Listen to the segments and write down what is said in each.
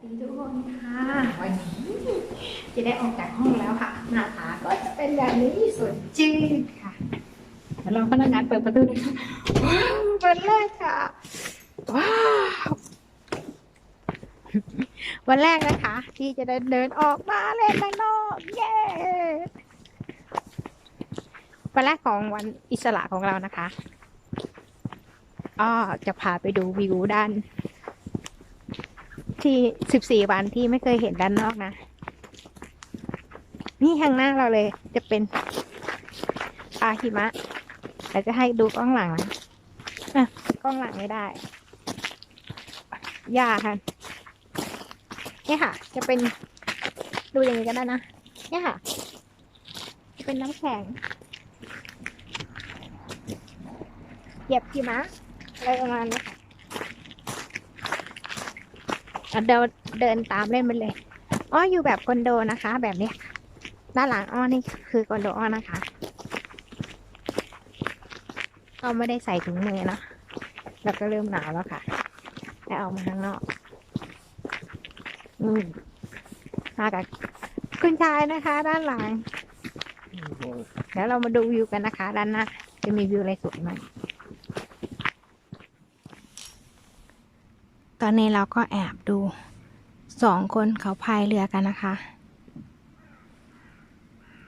สวัสดีทุกคนค่ะ วันนี้จะได้ออกจากห้องแล้วค่ะ หน้าตาก็จะเป็นแบบนี้สดชื่นค่ะเดี๋ยวลองพนักงานเปิดประตูดูค่ะว้าววันแรกค่ะ ว้าววันแรกนะคะ ที่จะได้เดินออกมาเล่นข้างนอกเย้วันแรกของวันอิสระของเรานะคะก็จะพาไปดูวิวด้าน ที่สิบสี่วันที่ไม่เคยเห็นด้านนอกนะ นี่ข้างหน้าเราเลย จะเป็นอาหิมะแต่จะให้ดูกล้องหลังนะอะกล้องหลังไม่ได้ยาค่ะนี่ค่ะ จะเป็นดูอย่างนี้ก็ได้นะนี่ค่ะเป็นน้ำแข็งเหยียบหิมะอะไรประมาณนี้ค่ะ อะ เดินเดินตามเล่นไปเลยอ้ออยู่แบบคอนโดนะคะ แบบนี้ด้านหลังอ้อนี่คือคอนโดอ้อนะคะอ้อไม่ได้ใส่ถุงมือนะแล้วก็เริ่มหนาวแล้วค่ะแล้ออกมาข้างนอกอืมมากับคุณชายนะคะ ด้านหลังเดี๋ยวเรามาดูวิวกันนะคะ ด้านหน้าจะมีวิวอะไรสวยไหม อนนี้เราก็แอบดูสองคนเขาพายเรือกันนะคะ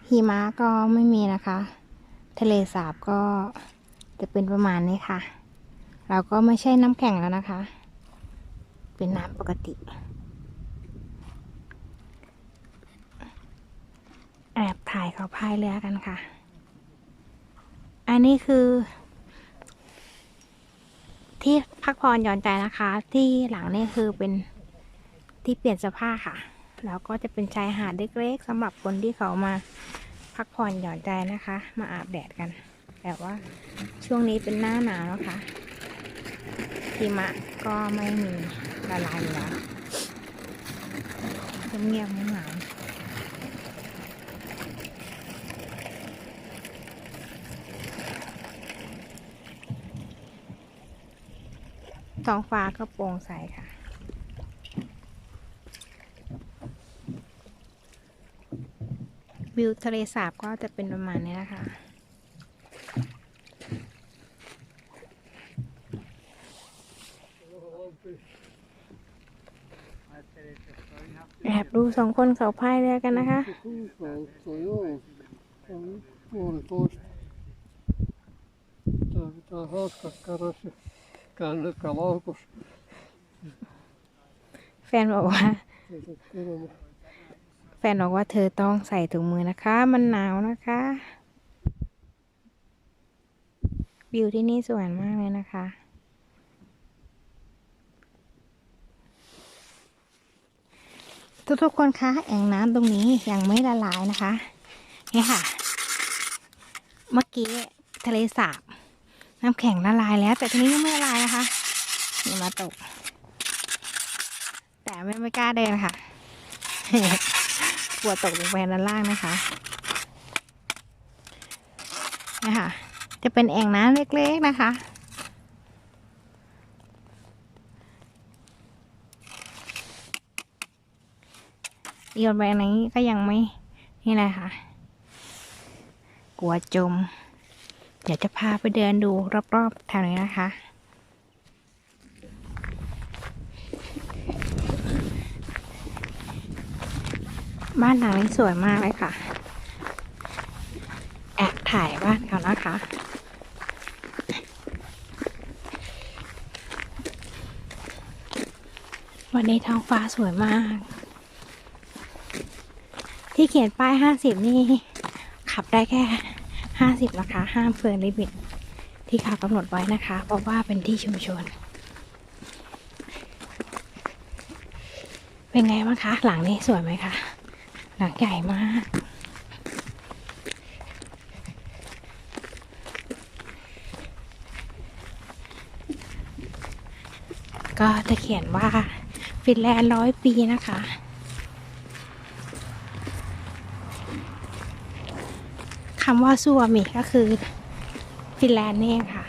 หิมะก็ไม่มีนะคะ ทะเลสาบก็จะเป็นประมาณนี้ค่ะ เราก็ไม่ใช่น้ำแข็งแล้วนะคะ เป็นน้ำปกติแอบถ่ายเขาพายเรือกันค่ะ อันนี้คือ ที่พักผ่อนหย่อนใจนะคะ ที่หลังนี่คือเป็นที่เปลี่ยนเสื้อผ้าค่ะ แล้วก็จะเป็นชายหาดเล็กๆสำหรับคนที่เขามาพักผ่อนหย่อนใจนะคะ มาอาบแดดกัน แต่ว่าช่วงนี้เป็นหน้าหนาวนะคะหิมะก็ไม่มีละลายแล้วเงียบๆไม่หนาว ท้องฟ้าก็โปร่งใสค่ะ วิวทะเลสาบก็จะเป็นประมาณนี้นะคะแอบดูสองคนเขาพายเรือกันนะคะ Kuukautta, joo. Se on kännykkä laukus. แฟนบอกว่า แฟนบอกว่าเธอต้องใส่ถุงมือนะคะ มันหนาวนะคะ วิวที่นี่สวยมากเลยนะคะ ทุกๆคนคะแอ่งน้ำตรงนี้ยังไม่ละลายนะคะ นี่ค่ะ เมื่อกี้ทะเลสาบ น้ำแข็งละลายแล้ว แต่ทีนี้ยังไม่ละลายนะคะนี่มาตก แต่ไม่ไม่กล้าเดินค่ะกลัวตกลงไปด้านล่างนะคะนะคะจะเป็นแอ่งน้ำเล็กๆนะคะ โยนไปอันนี้ก็ยังไม่ นี่แหละค่ะ กลัวจม เดี๋ยวจะพาไปเดินดูรอบๆแถวนี้นะคะบ้านหลังนี้สวยมากเลยค่ะ แอบถ่ายบ้านเขานะคะ วันนี้ท้องฟ้าสวยมาก ที่เขียนป้ายห้าสิบนี่ ขับได้แค่ ห้าสิบนะคะ ห้ามเกินลิมิต ที่เขากำหนดไว้นะคะ เพราะว่าเป็นที่ชุมชน เป็นไงบ้างคะ หลังนี้สวยไหมคะ หลังใหญ่มากก็จะเขียนว่าฟินแลนด์ร้อยปีนะคะ คำว่าซัวมิก็คือฟินแลนด์นี่ค่ะ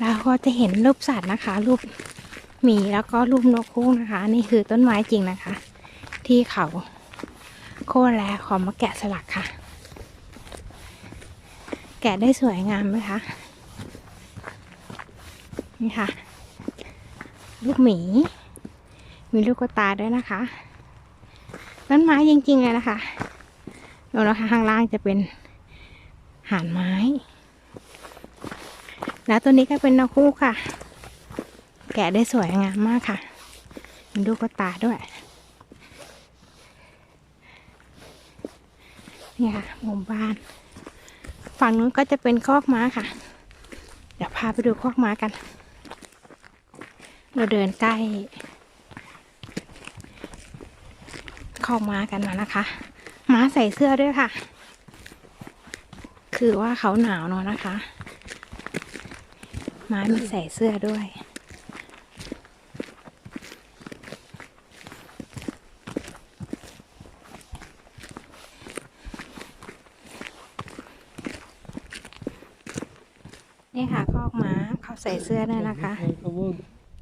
แล้วก็จะเห็นรูปสัตว์นะคะ รูปหมีแล้วก็รูปนกคู่นะคะ นี่คือต้นไม้จริงนะคะ ที่เขาโค่นแล้วขอมาแกะสลักค่ะ แกะได้สวยงามไหมคะ นี่ค่ะ ลูกหมี มีลูกกระตายด้วยนะคะต้นไม้จริงๆเลยนะคะดูนะคะข้างล่างจะเป็นหานไม้ แล้วตัวนี้ก็เป็นนกคู่ค่ะ แกะได้สวยงามมากค่ะมีลูกกระตายด้วยนี่ค่ะหมู่บ้าน ฝั่งนู้นก็จะเป็นคอกม้าค่ะ เดี๋ยวพาไปดูคอกม้ากัน เราเดินใกล้คอกม้ากันมานะคะ ม้าใส่เสื้อด้วยค่ะ คือว่าเขาหนาวเนอะนะคะ ม้ามีใส่เสื้อด้วยนี่ค่ะคอกม้าเขาใส่เสื้อด้วยนะคะ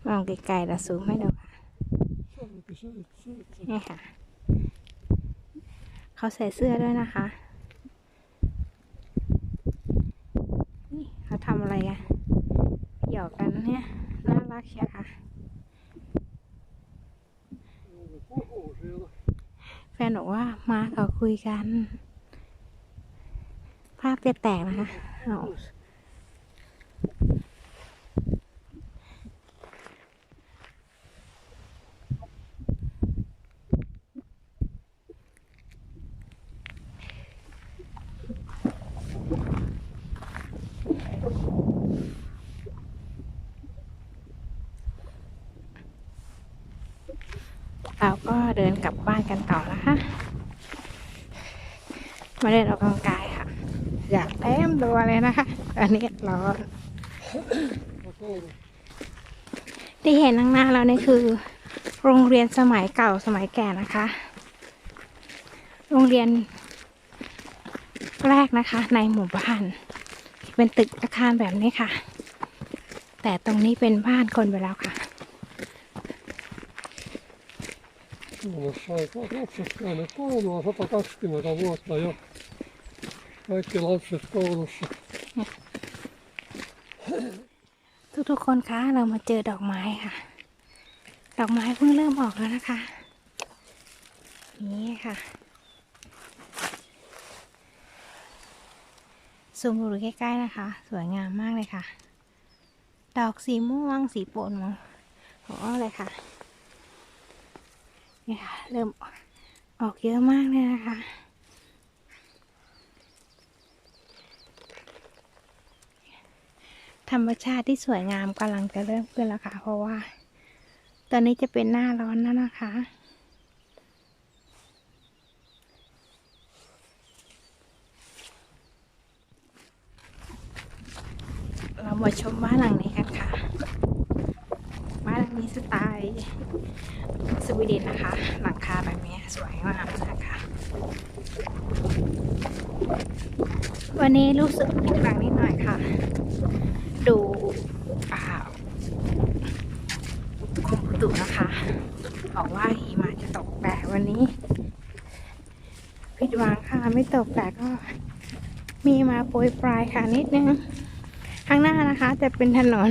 มองไกลๆแล้วซูมให้ดูค่ะนี่ค่ะ เขาใส่เสื้อด้วยนะคะ นี่เขาทำอะไรกันหยอกกันเนี่ย น่ารักเชียวค่ะ แฟนบอกว่ามาเขาคุยกัน ภาพจะแตกนะคะ เดินกลับบ้านกันต่อนะคะ มาเดินออกกำลังกายค่ะ อยากเต็มตัวเลยนะคะ อันนี้ร้อนที่เห็นข้างหน้าเราเนี่ยคือ โรงเรียนสมัยเก่าสมัยแก่นะคะ โรงเรียนแรกนะคะ ในหมู่บ้าน เป็นตึกอาคารแบบนี้ค่ะ แต่ตรงนี้เป็นบ้านคนไปแล้วค่ะ Suomessa aikaa lapsetkaan ne koulua 120 vuotta jo. Kaikki lapset koulussa. ทุกๆคนคะเรามาเจอดอกไม้ค่ะ ดอกไม้เพิ่งเริ่มออกแล้วนะคะ นี่ค่ะซูมดูใกล้ๆนะคะ สวยงามมากเลยค่ะ ดอกสีม่วงสีปนมองโอ้เลยค่ะ นี่ค่ะเริ่มออกเยอะมากเลยนะคะธรรมชาติที่สวยงามกำลังจะเริ่มขึ้นแล้วค่ะ เพราะว่า ตอนนี้จะเป็นหน้าร้อนแล้วนะคะ เรามาชมบ้านหลังนี้กันค่ะ บ้านหลังนี้สไตล์สวีเดนนะคะ หลังคาแบบนี้สวยมากนะคะ วันนี้รู้สึกผิดหวังนิดหน่อยค่ะ ดูอ่ากรมตุนะคะบอกว่าหิมะจะตกแต่วันนี้ผิดหวังค่ะไม่ตกแต่ก็มีมาโปรยปลายค่ะนิดนึง ข้างหน้านะคะจะเป็นถนน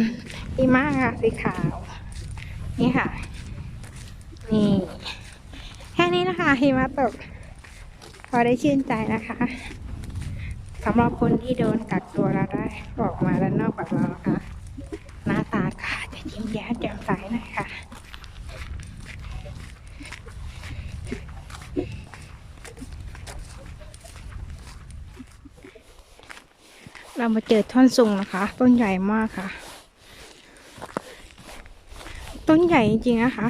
หิมะค่ะสีขาว นี่ค่ะ นี่แค่นี้นะคะหิมะตก พอได้ชื่นใจนะคะสำหรับคนที่โดนกักตัวแล้วได้ออกมาด้านนอกแบบเรานะคะหน้าตาค่ะจะยิ้มแย้มแจ่มใสหน่อยค่ะเรามาเจอท่อนซุงนะคะ ต้นใหญ่มากค่ะ ต้นใหญ่จริงๆนะคะ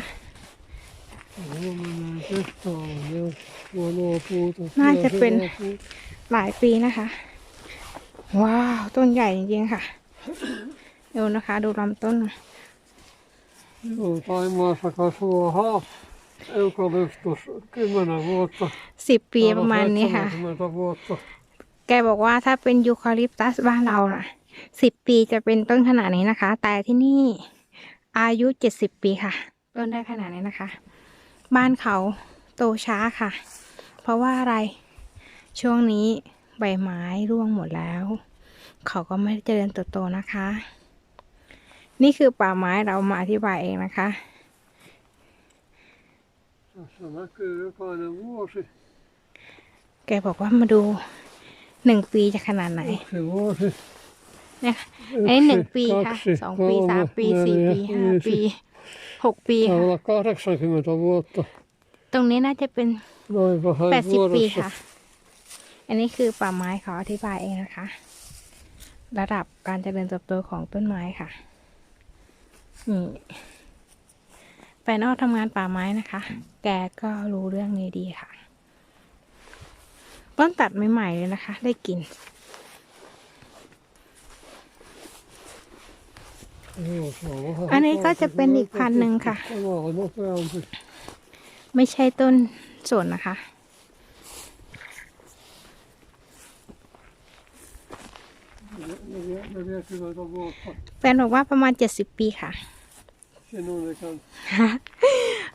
Huomenna tehtaan ja huonoa puuta. Näitä ja hyvää pen- puuta. หลายปีนะคะ ว้าว ต้นใหญ่จริงๆค่ะดูนะคะ ดูลำต้น Joo, Taimaassa kasvaa haaf eukalyptus 10 vuotta. สิบปีประมาณนี้ค่ะ70 vuotta. แกบอกว่าถ้าเป็นยูคาลิปตัสบ้านเราน่ะสิบปีจะเป็นต้นขนาดนี้นะคะ แต่ที่นี่ อายุเจ็ดสิบปีค่ะ ต้นได้ขนาดนี้นะคะ บ้านเขาโตช้าค่ะ เพราะว่าอะไรช่วงนี้ใบไม้ร่วงหมดแล้ว เขาก็ไม่ได้เจริญเติบโตนะคะ นี่คือป่าไม้เรามาอธิบายเองนะคะ Tässä näkyy jokainen vuosi. แกบอกว่ามาดูหนึ่งปีจะขนาดไหน Yksi vuosi. เนี่ยอันนี้หนึ่ง Yksi, ปีค่ะ kaksi, สองปีสามปี kolme, สี่ neljä, ปีห้าปี viisi. หกปีค่ะ Täällä 80 vuotta. ตรงนี้น่าจะเป็น Noin vähän แปดสิบปี vuodessa. ค่ะ อันนี้คือป่าไม้ขออธิบายเองนะคะ ระดับการเจริญเติบโตของต้นไม้ค่ะนี่แฟนอ้อทำงานป่าไม้นะคะ แกก็รู้เรื่องนี้ดีค่ะ ต้นตัดใหม่ๆเลยนะคะ ได้กลิ่น อันนี้ก็จะเป็นอีกพันหนึ่งค่ะ ไม่ใช่ต้นสนนะคะ แฟนบอกว่าประมาณเจ็ดสิบปีค่ะ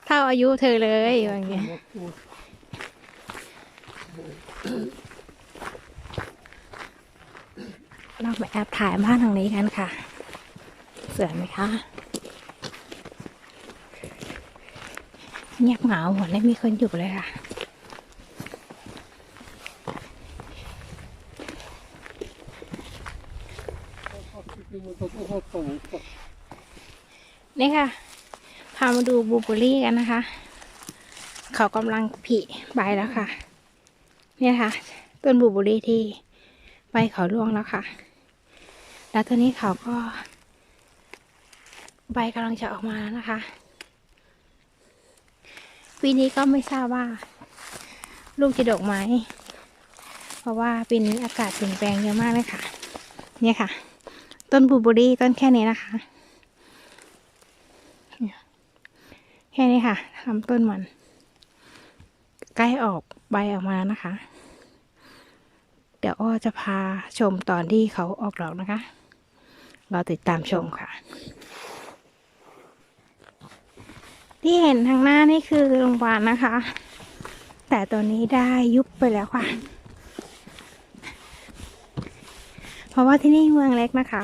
เท่าอายุเธอเลยอย่างเงี้ยเราไปแอบถ่ายบ้านหลังนี้กันค่ะ วยไหมคะเงียบเหงาหมดไม่มีคนอยู่เลยค่ะนี่ค่ะ พามาดูบูเบอรี่กันนะคะ เขากำลังผลิใบแล้วค่ะ เนี่ยค่ะ ต้นบูเบอร์รี่ที่ใบเขาร่วงแล้วค่ะ แล้วตอนนี้เขาก็ ใบกำลังจะออกมาแล้วนะคะ ปีนี้ก็ไม่ทราบว่า ลูกจะดกไหม เพราะว่าปีนี้อากาศเปลี่ยนแปลงเยอะมากเลยค่ะ เนี่ยค่ะ ต้นบูเบอรี่ต้นแค่นี้นะคะ แค่นี้ค่ะลำต้นมัน ใกล้ออกใบออกมาแล้วนะคะ เดี๋ยวอ้อจะพาชมตอนที่เขาออกดอกนะคะ เราติดตามชมค่ะ ที่เห็นทางหน้านี่คือโรงพยาบาลนะคะ แต่ตอนนี้ได้ยุบไปแล้วค่ะ เพราะว่าที่นี่เมืองเล็กนะคะ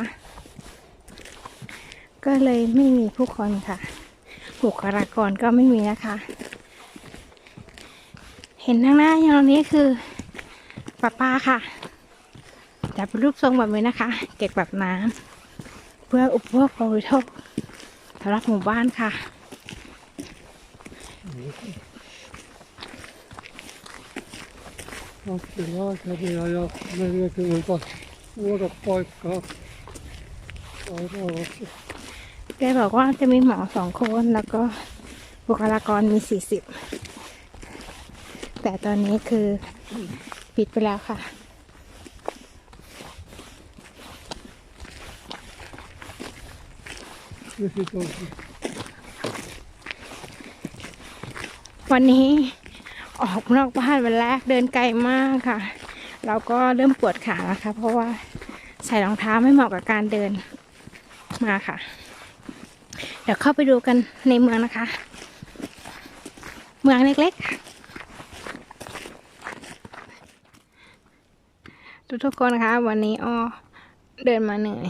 ก็เลยไม่มีผู้คนค่ะบุคลากรก็ไม่มีนะคะ เห็นทางหน้าอย่างนี้คือป้าป้าค่ะจะเป็นรูปทรงแบบนี้นะคะ เก็บแบบน้ำเพื่ออุปโภคบริโภคสำหรับหมู่บ้านค่ะ kaksi lääkäriä ja 40 vuodepaikkaa sairaalassa. แกบอกว่าจะมีหมอสองคนแล้วก็บุคลากรมีสี่สิบ แต่ตอนนี้คือปิดไปแล้วค่ะ Visitointi. วันนี้ออกนอกบ้านวันแรกเดินไกลมากค่ะ เราก็เริ่มปวดขาแล้วค่ะ เพราะว่าใส่รองเท้าไม่เหมาะกับการเดินมาค่ะ เดี๋ยวเข้าไปดูกันในเมืองนะคะ เมืองเล็กๆค่ะทุกคนนะคะ วันนี้อ้อเดินมาเหนื่อย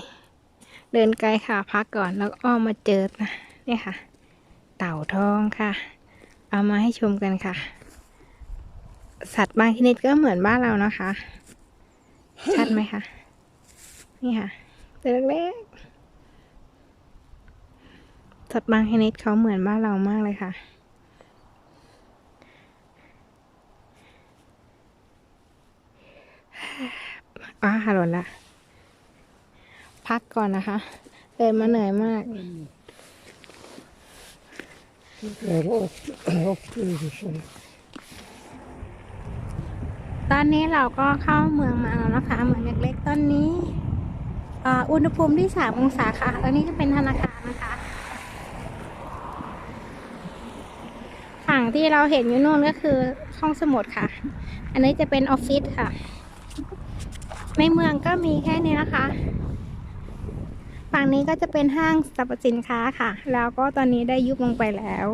เดินไกลค่ะพักก่อนแล้วอ้อมาเจอนะเนี่ยค่ะ เต่าทองค่ะ เอามาให้ชมกันค่ะ สัตว์บางชนิดก็เหมือนบ้านเรานะคะ ชัดไหมคะ นี่ค่ะตัวเล็กๆสัตว์บางชนิดเขาเหมือนบ้านเรามากเลยค่ะอ่าหล่นละ พักก่อนนะคะ เดินมาเหนื่อยมาก ตอนนี้เราก็เข้าเมืองมาแล้วนะคะเมืองเล็กๆตอนนี้อ่าอุณหภูมิที่สามองศาค่ะแล้วนี่ก็เป็นธนาคารนะคะฝั่งที่เราเห็นอยู่นู่นก็คือห้องสมุดค่ะ อันนี้จะเป็นออฟฟิศค่ะ ในเมืองก็มีแค่นี้นะคะ ฝั่งนี้ก็จะเป็นห้างสรรพสินค้าค่ะ แล้วก็ตอนนี้ได้ยุบลงไปแล้ว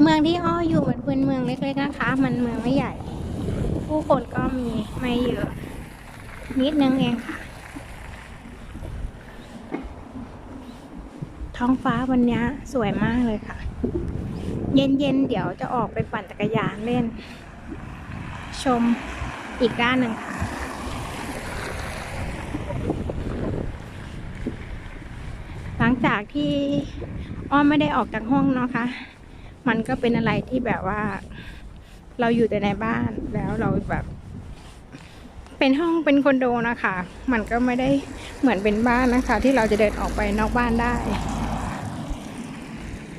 เมืองที่อ้ออยู่เหมันเป็นเมืองเล็กๆนะคะ มันเมืองไม่ใหญ่ ผู้คนก็มีไม่เยอะ นิดนึงเองค่ะ ท้องฟ้าวันนี้สวยมากเลยค่ะ เย็นๆเดี๋ยวจะออกไปปั่นจักรยานเล่น ชมอีกด้านหนึ่งค่ะ หลังจากที่อ้อมไม่ได้ออกจากห้องเนาะคะ มันก็เป็นอะไรที่แบบว่า เราอยู่แต่ในบ้านแล้วเราแบบ เป็นห้องเป็นคอนโดนะคะ มันก็ไม่ได้เหมือนเป็นบ้านนะคะ ที่เราจะเดินออกไปนอกบ้านได้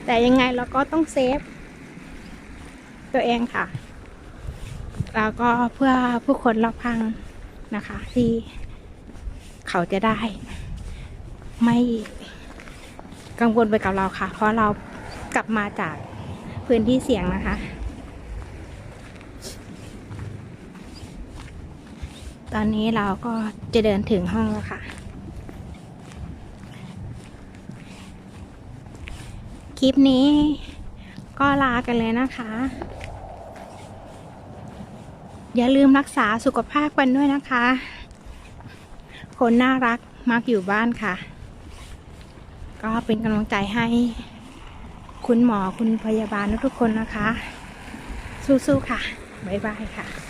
แต่ยังไงเราก็ต้องเซฟตัวเองค่ะ แล้วก็เพื่อผู้คนรอบข้างนะคะ ที่เขาจะได้ ไม่ กังวลไปกับเราค่ะ เพราะเรากลับมาจากพื้นที่เสี่ยงนะคะ ตอนนี้เราก็จะเดินถึงห้องแล้วค่ะ คลิปนี้ก็ลากันเลยนะคะ อย่าลืมรักษาสุขภาพกันด้วยนะคะ คนน่ารักมักอยู่บ้านค่ะ ก็เป็นกำลังใจให้คุณหมอคุณพยาบาลทุกคนนะคะ สู้ๆค่ะ บ๊ายบายค่ะ